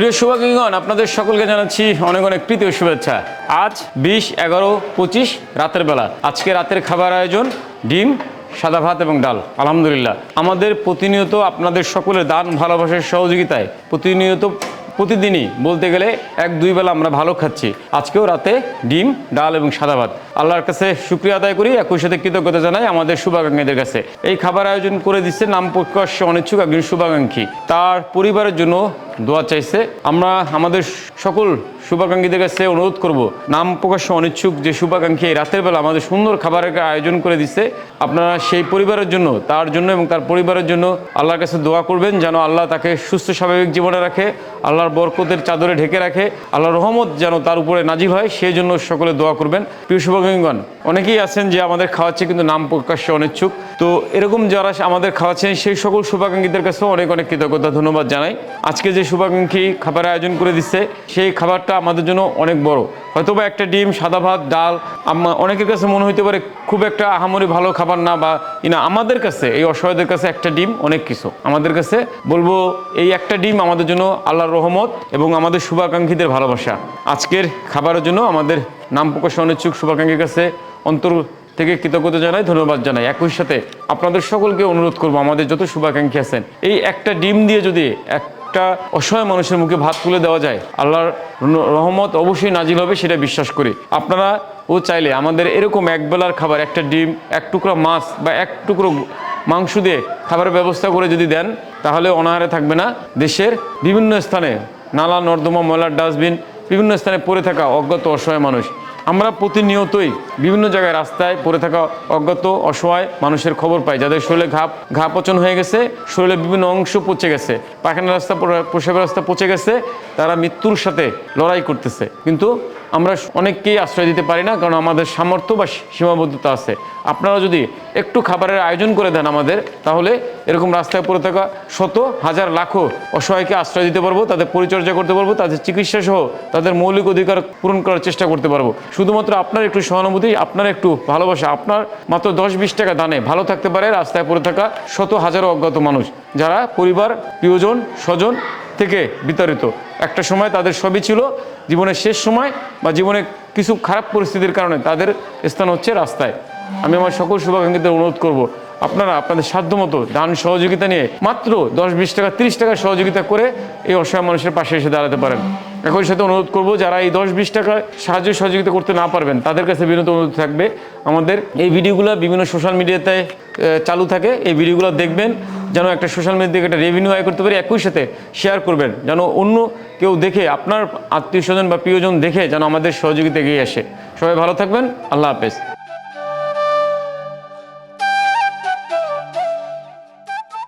প্রিয় শুভাকাঙ্ক্ষীগণ আপনাদের সকলকে জানাচ্ছি অনেক অনেক প্রীতীয় শুভেচ্ছা। আজ বিশ, এগারো, পঁচিশ, রাতের বেলা। আজকে রাতের খাবার আয়োজন, ডিম, সাদা ভাত এবং ডাল। আলহামদুলিল্লাহ। আমাদের প্রতিনিয়ত আপনাদের সকলের দান, ভালোবাসার সহযোগিতায় প্রতিনিয়ত প্রতিদিনই বলতে গেলে এক, দুই বেলা আমরা ভালো খাচ্ছি। আজকেও রাতে ডিম, ডাল এবং সাদা ভাত। আল্লাহর কাছে শুক্রিয়া আদায় করি, একই সাথে কৃতজ্ঞতা জানাই আমাদের শুভাকাঙ্ক্ষীদের কাছে। এই খাবার আয়োজন করে দিচ্ছে নাম প্রকাশ্যে অনিচ্ছুক একজন শুভাকাঙ্ক্ষী। তার পরিবারের জন্য দোয়া চাইছে। আমরা আমাদের সকল শুভাকাঙ্ক্ষীদের কাছে অনুরোধ করব, নাম প্রকাশ্যে অনিচ্ছুক যে শুভাকাঙ্ক্ষী এই রাতের বেলা আমাদের সুন্দর খাবারের আয়োজন করে দিচ্ছে আপনারা সেই পরিবারের জন্য, তার জন্য এবং তার পরিবারের জন্য আল্লাহর কাছে দোয়া করবেন যেন আল্লাহ তাকে সুস্থ স্বাভাবিক জীবনে রাখে, আল্লাহর বরকতের চাদরে ঢেকে রাখে, আল্লাহর রহমত যেন তার উপরে নাজিল হয়, সেই জন্য সকলে দোয়া করবেন। প্রিয় শুভাকাঙ্ক্ষীগণ, অনেকেই আছেন যে আমাদের খাওয়াচ্ছে কিন্তু নাম প্রকাশ্যে অনিচ্ছুক, তো এরকম যারা আমাদের খাওয়াচ্ছেন সেই সকল শুভাকাঙ্ক্ষীদের কাছেও অনেক অনেক কৃতজ্ঞতা, ধন্যবাদ জানাই। আজকে যে শুভাকাঙ্ক্ষী খাবারের আয়োজন করে দিচ্ছে সেই খাবারটা আমাদের জন্য অনেক বড়। হয়তোবা একটা ডিম, সাদা ভাত, ডাল অনেকের কাছে মনে হইতে পারে খুব একটা আহামরি ভালো খাবার না বা ইনা আমাদের কাছে, এই অসহায়দের কাছে একটা ডিম অনেক কিছু। আমাদের কাছে বলব, এই একটা ডিম আমাদের জন্য আল্লাহর রহমত এবং আমাদের শুভাকাঙ্ক্ষীদের ভালোবাসা। আজকের খাবারের জন্য আমাদের নাম প্রকাশ অনিচ্ছুক শুভাকাঙ্ক্ষীর কাছে অন্তর থেকে কৃতজ্ঞতা জানাই, ধন্যবাদ জানাই। একই সাথে আপনাদের সকলকে অনুরোধ করব, আমাদের যত শুভাকাঙ্ক্ষী আছেন, এই একটা ডিম দিয়ে যদি একটা অসহায় মানুষের মুখে ভাত তুলে দেওয়া যায়। আল্লাহর রহমত অবশ্যই নাজিল হবে, সেটা বিশ্বাস করি। আপনারা ও চাইলে আমাদের এরকম একবেলার খাবার, একটা ডিম, এক টুকরো মাছ বা এক টুকরো মাংস দিয়ে খাবারের ব্যবস্থা করে যদি দেন, তাহলে অনাহারে থাকবে না। দেশের বিভিন্ন স্থানে নালা, নর্দমা, ময়লার ডাস্টবিন বিভিন্ন স্থানে পড়ে থাকা অজ্ঞাত অসহায় মানুষ। আমরা প্রতিনিয়তই বিভিন্ন জায়গায় রাস্তায় পড়ে থাকা অজ্ঞাত অসহায় মানুষের খবর পাই। যাদের শরীরে ঘা ঘা পচন হয়ে গেছে, শরীরে বিভিন্ন অংশ পচে গেছে পায়খানা রাস্তা পো- পোশাকের রাস্তা পচে গেছে, তারা মৃত্যুর সাথে লড়াই করতেছে। কিন্তু আমরা অনেককেই আশ্রয় দিতে পারি না, কারণ আমাদের সামর্থ্য বা সীমাবদ্ধতা আছে। আপনারা যদি একটু খাবারের আয়োজন করে দেন আমাদের, তাহলে এরকম রাস্তায় পড়ে থাকা শত, হাজার, লাখো অসহায়কে আশ্রয় দিতে পারব, তাদের পরিচর্যা করতে পারব, তাদের চিকিৎসা সহ তাদের মৌলিক অধিকার পূরণ করার চেষ্টা করতে পারব। শুধুমাত্র আপনার একটু সহানুভূতি, আপনার একটু ভালোবাসা, আপনার মাত্র দশ বিশ টাকা দানে ভালো থাকতে পারে, রাস্তায় পড়ে থাকা শত হাজারো অজ্ঞাত মানুষ, যারা পরিবার, প্রিয়জন, স্বজন থেকে বিতাড়িত। একটা সময় তাদের সবই ছিল, জীবনের শেষ সময় বা জীবনে কিছু খারাপ পরিস্থিতির কারণে তাদের স্থান হচ্ছে রাস্তায়। আমি আমার সকল শুভাকাঙ্ক্ষীদের অনুরোধ করব, আপনারা আপনাদের সাধ্যমতো দান সহযোগিতা নিয়ে মাত্র দশ বিশ টাকা, তিরিশ টাকার সহযোগিতা করে এই অসহায় মানুষের পাশে এসে দাঁড়াতে পারেন। একই সাথে অনুরোধ করব, যারা এই দশ বিশ টাকা সাহায্য সহযোগিতা করতে না পারবেন, তাদের কাছে বিনোদন অনুরোধ থাকবে। আমাদের এই ভিডিওগুলো বিভিন্ন সোশ্যাল মিডিয়াতে চালু থাকে, এই ভিডিওগুলো দেখবেন, যেন একটা সোশ্যাল মিডিয়া একটা রেভিনিউ আয় করতে পারি, একই সাথে শেয়ার করবেন, যেন অন্য কেউ দেখে, আপনার আত্মীয় স্বজন বা প্রিয়জন দেখে যেন আমাদের সহযোগিতা এগিয়ে আসে। সবাই ভালো থাকবেন, আল্লাহ হাফেজ।